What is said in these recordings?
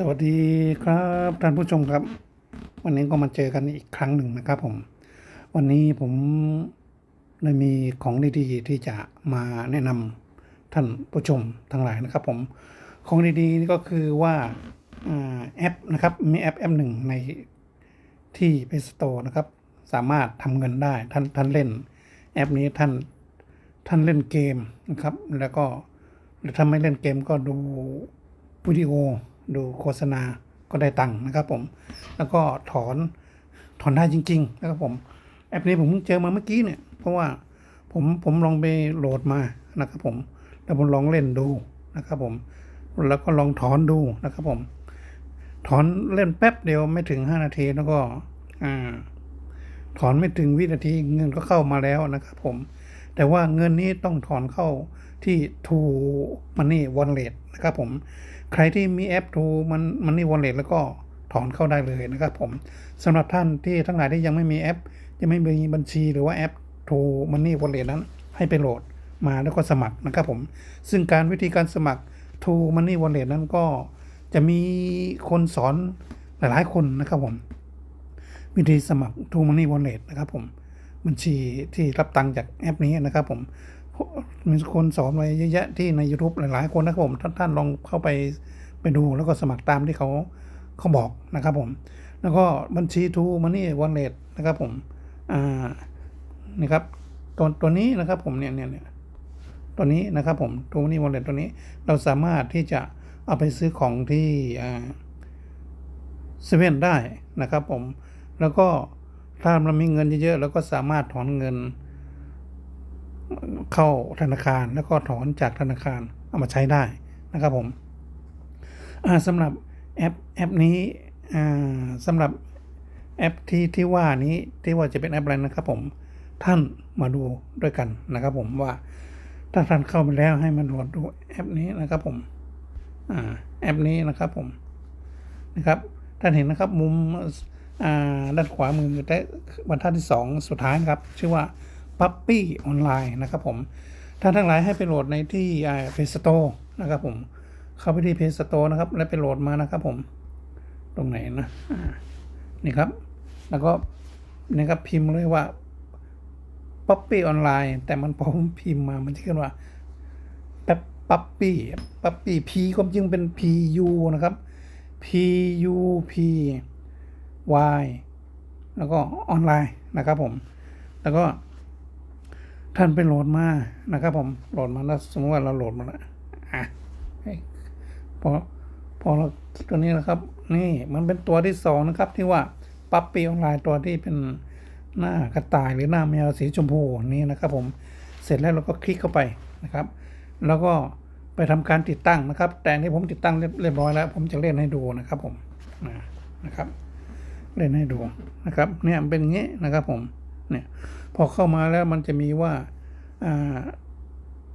สวัสดีครับท่านผู้ชมครับ วันนี้ก็มาเจอกันอีกครั้งหนึ่งนะครับผม วันนี้ผมได้มีของดีๆที่จะมาแนะนำท่านผู้ชมทั้งหลายนะครับผมของดีๆนี่ก็คือว่าแอปนะครับมีแอปแอปหนึ่งในที่ Play Store นะครับ สามารถทำเงินได้ท่านท่านเล่น แอปนี้ท่านท่านเล่นเกมนะครับ แล้วก็หรือถ้าไม่เล่นเกมก็ดูวิดีโอ ดูโฆษณาก็ได้ตังค์นะครับผม แล้วก็ถอนถอนได้จริงๆนะครับผมแอปนี้ผมเจอมาเมื่อกี้เนี่ย เพราะว่าผมผมลองไปโหลดมานะครับผม แล้วผมลองเล่นดูนะครับผม แล้วก็ลองถอนดูนะครับผม ถอนเล่นแป๊บเดียวไม่ถึง 5 นาทีแล้วก็อ่าถอนไม่ถึงวินาทีเงินก็เข้ามาแล้วนะครับผม แต่ว่าเงินนี้ต้องถอนเข้าที่ True Money Wallet นะครับผม ใครที่มีแอป True Mon- Money Wallet แล้วก็ถอนเข้าได้เลยนะครับผมสำหรับท่านที่ทั้งหลายที่ยังไม่มีแอป ยังไม่มีบัญชีหรือว่าแอป True Money Wallet นั้น ให้ไปโหลดมาแล้วก็สมัครนะครับผม ซึ่งการวิธีการสมัคร True Money Wallet นั้นก็จะมีคนสอนหลายๆคนนะครับผม วิธีสมัคร True Money Wallet นะครับผมบัญชีที่รับตังค์จากแอปนี้นะครับผม มีคนสอนอะไว้เยอะแยะที่ใน YouTube หลาย ๆ คนนะครับผมท่านท่านลองเข้าไปไปดูแล้วก็สมัครตามที่เขาเขาบอกนะครับผม แล้วก็บัญชี True Money Wallet นะครับผม อ่านี่ครับตัวตัวนี้นะครับผมเนี่ยเนี่ยเนี่ยตัวนี้นะครับผม True Money Wallet ตัวนี้เราสามารถที่จะเอาไปซื้อของที่อ่าเซเว่นได้นะครับผม แล้วก็ถ้าเรามีเงินเยอะๆเราก็สามารถถอนเงิน เข้าธนาคารแล้วก็ถอนจากธนาคารเอามาใช้ได้นะครับผมสำหรับแอปแอปนี้สำหรับแอปที่ที่ว่านี้ที่ว่าจะเป็นแอปอะไรนะครับผมท่านมาดูด้วยกันนะครับผมว่าถ้าท่านเข้าไปแล้วให้มันโหลดดูแอปนี้นะครับผมอแอปนี้นะครับผมนะครับท่านเห็นนะครับมุมด้านขวามือแต่บรรทัดที่ 2 สุดท้ายนะครับ ชื่อว่า Puppy Online นะครับผมท่านทั้งหลายให้ไปโหลดในที่อ่า Play Store นะครับผมเข้าไปที่ Play Store นะครับแล้วไปโหลดมานะครับผมตรงไหนนะอ่านี่ครับ แล้วก็นี่ครับพิมพ์เลยว่า Puppy Online แต่มันพอผมพิมพ์มามันจะขึ้นว่าแป๊บปั๊ปปี้ปั๊ปปี้พีความจริงเป็น P U นะครับ P U P Y แล้วก็ออนไลน์นะครับผม แล้วก็ ท่านไปโหลดมานะครับ ผมโหลดมาแล้วสมมติว่าเราโหลดมาแล้วอะพอพอเราตัวนี้นะครับ นี่มันเป็นตัวที่สองนะครับ ที่ว่าปั๊ปปี้ออนไลน์ตัวที่เป็นหน้ากระต่ายหรือหน้าแมวสีชมพูนี่นะครับผมเสร็จแล้วเราก็คลิกเข้าไปนะครับ แล้วก็ไปทำการติดตั้งนะครับ แต่อันนี้ผมติดตั้งเรียบเรียบร้อยแล้ว ผมจะเล่นให้ดูนะครับผมนะครับ เล่นให้ดูนะครับ เนี่ยเป็นอย่างนี้นะครับผม เนี่ยพอเข้ามาแล้วมันจะมีว่า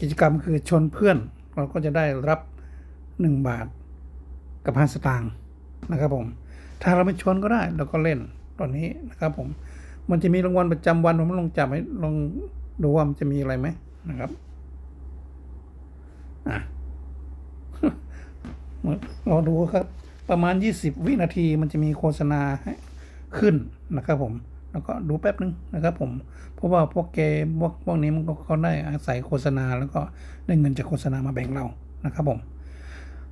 กิจกรรมคือชนเพื่อน เราก็จะได้รับหนึ่งบาทกับห้าสตางค์นะครับผม ถ้าเราไม่ชนก็ได้เราก็เล่นตัวนี้นะครับผม มันจะมีรางวัลประจำวันผมลองจับให้ลองดูว่ามันจะมีอะไรไหมนะครับอะเราดูครับ ประมาณ 20 วินาทีมันจะมีโฆษณาขึ้นนะครับผม แล้วก็ดูแป๊บนึงนะครับผมเพราะว่าพวกเกมพวกพวกนี้มันก็เขาได้อาศัยโฆษณา แล้วก็ได้เงินจากโฆษณามาแบ่งเรานะครับผม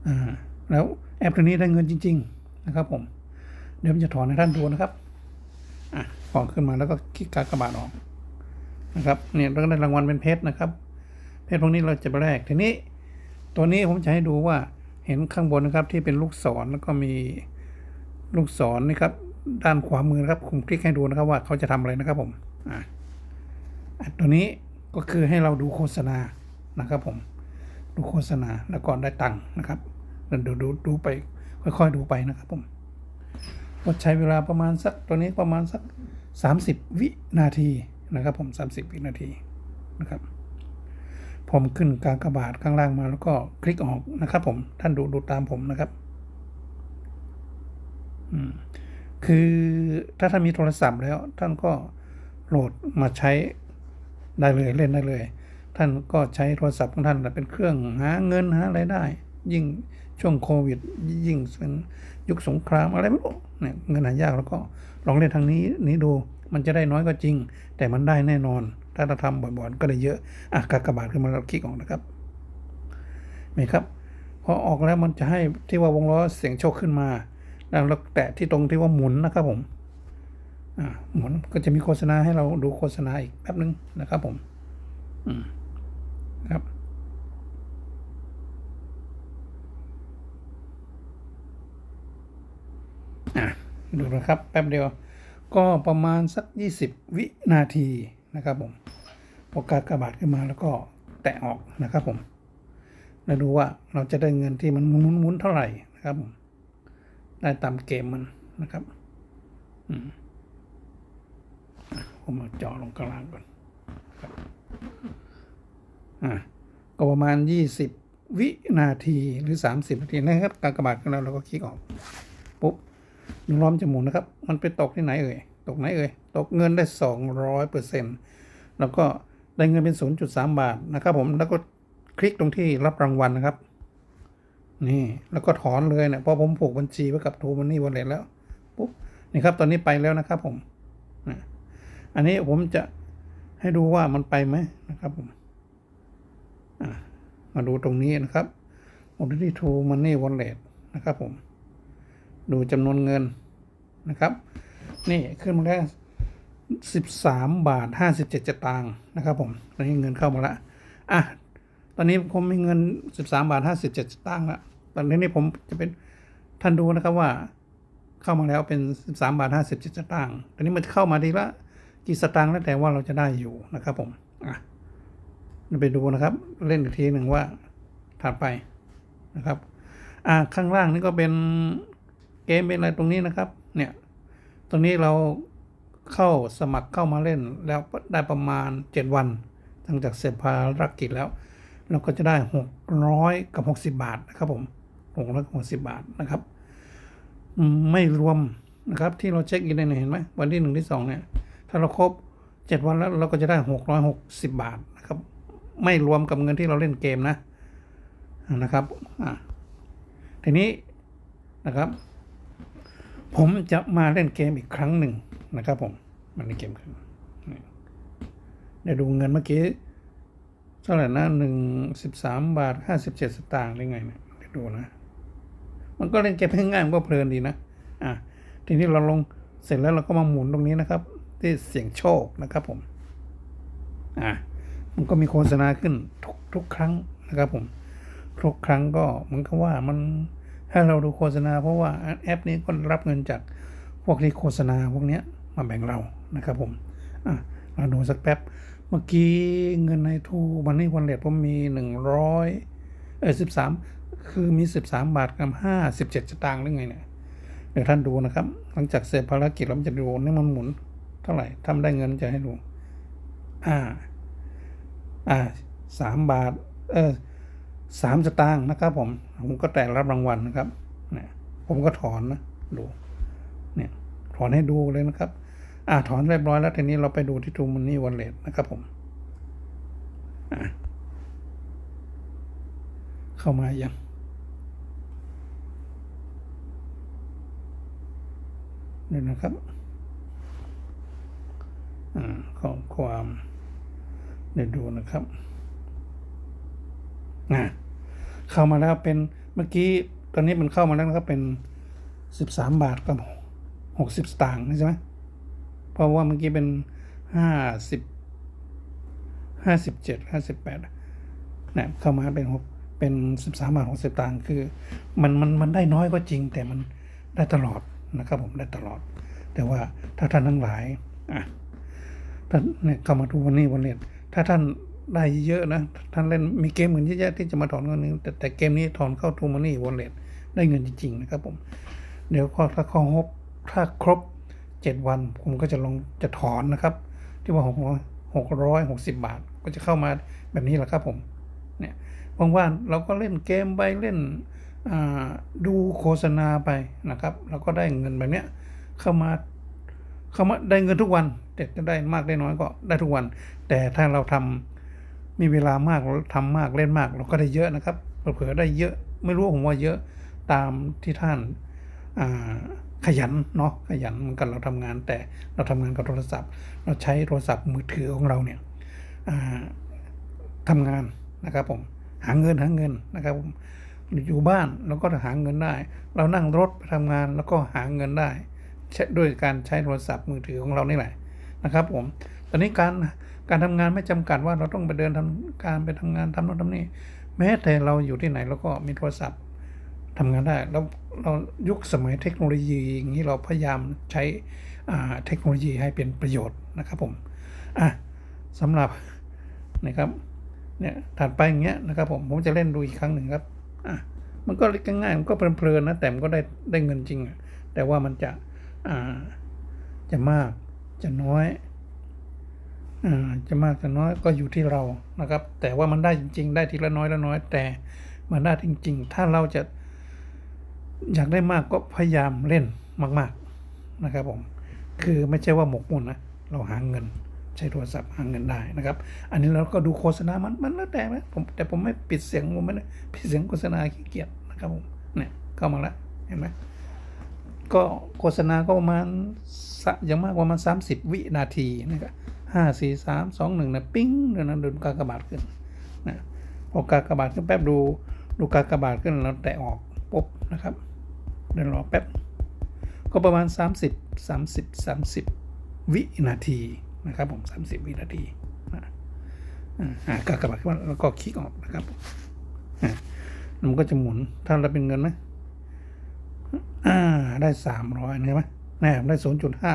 อ่าแล้วแอปตัวนี้ได้เงินจริง ๆ นะครับผมเดี๋ยวผมจะถอนให้ท่านดูนะครับอะพอขึ้นมาแล้วก็คลิกกากระบาทออกนะครับเนี่ยเราก็ได้รางวัลเป็นเพชรนะครับ เพชรพวกนี้เราจะไปแลกทีนี้ ตัวนี้ผมจะให้ดูว่าเห็นข้างบนนะครับที่เป็นลูกศรแล้วก็มีลูกศรนี่ครับ ด้านขวามือนะครับผมคลิกให้ดูนะครับว่าเขาจะทำอะไรนะครับผมอะอะตัวนี้ก็คือให้เราดูโฆษณานะครับผม ดูโฆษณาแล้วก็ได้ตังค์นะครับดูดูดูดูไป ค่อยๆดูไปนะครับผมก็ใช้เวลาประมาณสักตัวนี้ประมาณสักสามสิบวินาทีนะครับผมสามสิบวินาทีนะครับ ผมขึ้นกากบาทข้างล่างมาแล้วก็คลิกออกนะครับผมท่านดูดูตามผมนะครับ อืม คือถ้าท่านมีโทรศัพท์แล้ว ท่านก็โหลดมาใช้ได้เลยเล่นได้เลย ท่านก็ใช้โทรศัพท์ของท่านเป็นเครื่องหาเงินหาอะไรได้ ยิ่งช่วงโควิด ยิ่งเป็นยุคสงครามอะไรไม่รู้เนี่ยเงินหายากแล้วก็ลองเล่นทางนี้นี้ดูมันจะได้น้อยก็จริง แต่มันได้แน่นอน ถ้าเราทำบ่อยๆก็ได้เยอะอะกากบาทขึ้นมาเราคลิกออกนะครับเห็นครับพอออกแล้วมันจะให้ที่ว่าวงล้อเสียงโชคขึ้นมา แล้วเราแตะที่ตรงที่ว่าหมุนนะครับผมหมุนก็จะมีโฆษณาให้เราดูโฆษณาอีกแป๊บนึงนะครับผมอืมครับดูนะครับ แป๊บเดียว ก็ประมาณสัก 20 วินาทีนะครับผมพอกากระบาดขึ้นมาแล้วก็แตะออกนะครับผม แล้วดูว่าเราจะได้เงินที่มันหมุนหมุนๆเท่าไหร่นะครับผม ได้ตามเกมมันนะครับอืมมเอาจอลงกลางก่อนอะก็ประมาณ 20 วินาทีหรือ 30 นาทีนะครับกากบาดขึ้นแล้วเราก็คลิกออก ปุ๊บลุงล้อมจะหมุนนะครับ มันไปตกที่ไหนเอ่ย ตกไหนเอ่ย ตกเงินได้สองร้อยเปอร์เซ็นต์แล้วก็ได้เงินเป็นศูนย์จุดสามบาทนะครับผม แล้วก็คลิกตรงที่รับรางวัลนะครับ นี่แล้วก็ถอนเลยเนะเพราะผมผูกบัญชีไว้กับทูมันนี่วันเลแล้วปุ๊บนี่ครับ ตอนนี้ไปแล้วนะครับผมนะอันนี้ผมจะให้ดูว่ามันไปไหมนะครับผมมาดูตรงนี้นะครับ o d ที่ทูมันนี่วันเลนะครับผม ดูจำนวนเงินนะครับ นี่ขึ้นมาแล้วสิบสามบาทห้าสิบเจ็ดตางค์นะครับผม ตอนนี้เงินเข้ามาละอะ ตอนนี้ผมมีเงินสิบสามบาทห้าสิบเจ็ดตางค์ละ ตอนนี้นี่ผมจะเป็นท่านดูนะครับว่าเข้ามาแล้วเป็นสิบสามบาทห้าสิบเจ็ดสตางค์ตอนนี้มันเข้ามาดีละกี่สตางค์แล้วแต่ว่าเราจะได้อยู่นะครับผมอะเราไปดูนะครับ เล่นอีกทีหนึ่งว่าถัดไปนะครับ อ่าข้างล่างนี่ก็เป็นเกมเป็นอะไรตรงนี้นะครับ เนี่ย ตรงนี้เราเข้าสมัครเข้ามาเล่นแล้วได้ประมาณ 7 วันหลังจากเสร็จภารกิจแล้ว เราก็จะได้ 600 กับ 60 บาทนะครับผม 600กับ60 บาทนะครับ ไม่รวมนะครับ ที่เราเช็คอินเนี่ยเห็นไหมวันที่หนึ่งที่สองเนี่ย ถ้าเราครบ 7 วันแล้วเราก็จะได้ 660 บาทนะครับ ไม่รวมกับเงินที่เราเล่นเกมนะนะครับอ่าทีนี้นะครับ ผมจะมาเล่นเกมอีกครั้งหนึ่งนะครับ ผมมาเล่นเกมครั้นเดี๋ยวดูเงินเมื่อกี้เท่าไหร่นะหนึ่งสิบสามบาทห้าสิบเจ็ดสตางค์ได้ไงเนี่ยเดี๋ยวดูนะ มันก็เล่นเกมง่ายๆมันก็เพลินดีนะอะทีนี้เราลงเสร็จแล้วเราก็มาหมุนตรงนี้นะครับ ที่เสียงโชคนะครับผมอะมันก็มีโฆษณาขึ้นทุกทุกครั้งนะครับผมทุกครั้งก็เหมือนกับว่ามันให้เราดูโฆษณา เพราะว่าแอปนี้ก็รับเงินจากพวกที่โฆษณาพวกเนี้ยมาแบ่งเรานะครับผมอะเราดูสักแป๊บเมื่อกี้เงินในทูวันนี้วันเลทผมมีหนึ่งร้อยเออสิบสาม คือมีสิบสามบาทกับห้าสิบเจ็ดสตางค์หรือไงเนี่ยเดี๋ยวท่านดูนะครับ หลังจากเสร็จภารกิจเราจะดูนี่มันหมุน เท่าไหร่ทำได้เงินจะให้ดู อ่า อ่าสามบาท เออสามสตางค์นะครับผม ผมก็แต่รับรางวัลนะครับ เนี่ย ผมก็ถอนนะ ดู เนี่ย ถอนให้ดูเลยนะครับ อ่า ถอนเรียบร้อยแล้ว ทีนี้เราไปดูที่ทูมันนี่วันเลทนะครับผม อ่าเข้ามายัง นี่นะครับอ่าข้อความเดี๋ยวดูนะครับอ่าเข้ามาแล้วเป็นเมื่อกี้ตอนนี้มันเข้ามาแล้วนะครับเป็นสิบสามบาทกับหกสิบสตางค์ใช่ไหมเพราะว่าเมื่อกี้เป็นห้าสิบห้าสิบเจ็ดห้าสิบแปดนี่ยเข้ามาเป็นหกเป็นสิบสามบาทหกสิบตังค์คือ มันมันมันได้น้อยก็จริง แต่มันได้ตลอด นะครับผมได้ตลอด แต่ว่าถ้าท่านทั้งหลายอะท่านเนี่ยเข้ามาดูวันนี้วันเนี้ถ้าท่านได้เยอะนะ ท่านเล่นมีเกมอื่นเยอะแยะที่จะมาถอนเงินนึงแต่แต่เกมนี้ถอนเข้าทูมันนี่วันเลทได้เงินจริงๆนะครับผม เดี๋ยวก็ถ้าครบถ้าครบเจ็ดวัน ผมก็จะลงจะถอนนะครับ ที่ว่าหกหกร้อยหกสิบบาท ก็จะเข้ามาแบบนี้แหละครับผม เนี่ยว่างๆเราก็เล่นเกมไปเล่น ดูโฆษณาไปนะครับเราก็ได้เงินแบบเนี้ยเข้ามาเข้ามาได้เงินทุกวันแต่จะได้มากได้น้อยก็ได้ทุกวัน แต่ถ้าเราทำมีเวลามากเราทำมากเล่นมาก เราก็ได้เยอะนะครับเผื่อๆได้เยอะไม่รู้ผมว่าเยอะตามที่ท่านขยันเนาะขยันเหมือนกันเราทำงาน แต่เราทำงานกับโทรศัพท์ เราใช้โทรศัพท์มือถือของเราเนี่ยอ่าทำงานนะครับผมหาเงินหาเงินนะครับผม อยู่บ้านเราก็หาเงินได้ เรานั่งรถไปทำงานแล้วก็หาเงินได้ด้วยการใช้โทรศัพท์มือถือของเรานี่แหละนะครับผมตอนนี้การการทำงานไม่จำกัดว่าเราต้องไปเดินทำการไปทำงานทำโน่นทำนี่แม้แต่เราอยู่ที่ไหนเราก็มีโทรศัพท์ทำงานได้แล้วเรายุคสมัยเทคโนโลยีอย่างนี้เราพยายามใช้เทคโนโลยีให้เป็นประโยชน์นะครับผมอะสำหรับนะครับเนี่ยถัดไปอย่างเงี้ยนะครับผมผมจะเล่นดูอีกครั้งหนึ่งครับ อะมันก็ง่ายมันก็เพลินๆนะแต่มันก็ได้ได้เงินจริงอะแต่ว่ามันจะอ่าจะมากจะน้อยอ่าจะมากจะน้อยก็อยู่ที่เรานะครับ แต่ว่ามันได้จริง ๆ ได้ทีละน้อยละน้อย แต่มันได้จริง ๆ ถ้าเราจะอยากได้มากก็พยายามเล่นมาก ๆนะครับผมคือไม่ใช่ว่าหมกมุ่นนะเราหาเงิน ใช้โทรศัพท์หาเงินได้นะครับ อันนี้เราก็ดูโฆษณา มันมันแล้วแต่นะผมแต่ผมไม่ปิดเสียงผมไม่ได้ปิดเสียงโฆษณาขี้เกียจนะครับผมเนี่ยเข้ามาแล้วเห็นไหมก็โฆษณาก็ประมาณอย่างมากประมาณ30 วินาทีนะครับห้าสี่สามสองหนึ่งนะปิ้งเดี๋ยวนั้นเดินกากบาทขึ้นนะพอกากบาทขึ้นแป๊บดูดูกากบาทขึ้นแล้วแตะออกปุ๊บนะครับเดินรอแป๊บก็ประมาณ 30 30 30 วินาที นะครับผม 30 วินาทีนะอ่าอ่ากากบาทขึ้นมาแล้วก็คลิกออกนะครับอ่ามันก็จะหมุนถ้าเราเป็นเงินนะอ่าได้สามร้อยใช่ไหมแน่ได้ศูนย์จุดห้า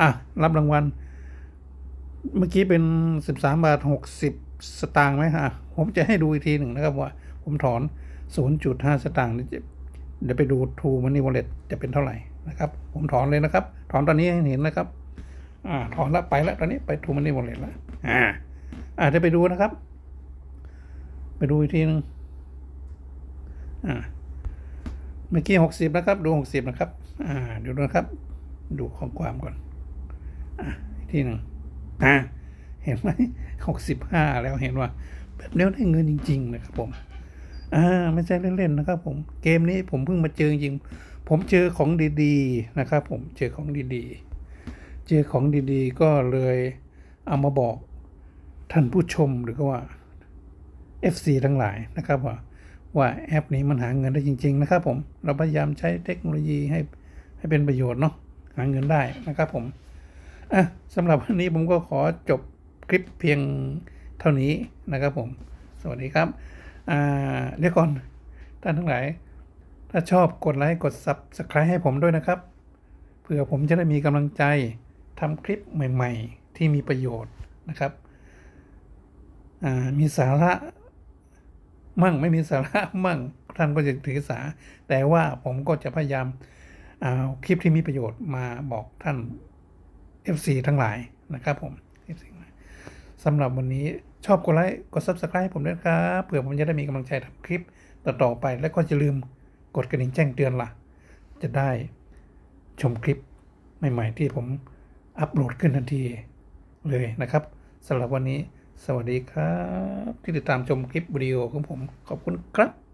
อะ รับรางวัล เมื่อกี้เป็นสิบสามบาทหกสิบสตางค์ไหมฮะผมจะให้ดูอีกทีหนึ่งนะครับว่า ผมถอนศูนย์จุดห้าสตางค์นี่จะเดี๋ยวไปดูทูมันนี่วอลเล็ตจะเป็นเท่าไหร่นะครับ ผมถอนเลยนะครับ ถอนตอนนี้ให้เห็นนะครับ อ่าถอนแล้วไปแล้วตอนนี้ไปทูมันนี่วอลเล็ตแล้วอ่าอ่าเดี๋ยวไปดูนะครับ ไปดูอีกทีหนึ่งอ่าเมื่อกี้หกสิบนะครับ ดูหกสิบนะครับ อ่าดูนะครับ ดูข้อความก่อน อะอีกทีหนึ่งอ่าเห็นไหมหกสิบห้าแล้วเห็นว่า แบบเดียวได้เงินจริง ๆ นะครับผมอ่าไม่ใช่เล่นๆนะครับ ผมเกมนี้ผมเพิ่งมาเจอจริงผมเจอของดีๆนะครับ ผมเจอของดีๆ เจอของดีๆ ก็เลยเอามาบอกท่านผู้ชมหรือก็ว่า FC ทั้งหลายนะครับว่าว่าแอปนี้มันหาเงินได้จริง ๆ นะครับ ผม เราพยายามใช้เทคโนโลยีให้ให้เป็นประโยชน์เนาะหาเงินได้นะครับผมอะสำหรับวันนี้ผมก็ขอจบคลิปเพียงเท่านี้นะครับผม สวัสดีครับอ่าเดี๋ยวก่อนท่านทั้งหลาย ถ้าชอบกดไลค์กด Subscribe ให้ผมด้วยนะครับเพื่อผมจะได้มีกำลังใจ ทำคลิปใหม่ๆ ที่มีประโยชน์นะครับ มีสาระมั่งไม่มีสาระมั่งท่านก็จะถือสา แต่ว่าผมก็จะพยายามเอาคลิปที่มีประโยชน์มาบอกท่าน FC ทั้งหลายนะครับผม FC สำหรับวันนี้ชอบกดไลค์กด Subscribe ให้ผมด้วยครับเผื่อผมจะได้มีกำลังใจทำคลิปต่อๆไป และก็จะลืมกดกระดิ่งแจ้งเตือนล่ะ จะได้ชมคลิปใหม่ ๆ ที่ผม อัปโหลดขึ้นทันทีเลยนะครับสำหรับวันนี้ สวัสดีครับ ที่ติดตามชมคลิปวิดีโอของผม ขอบคุณครับ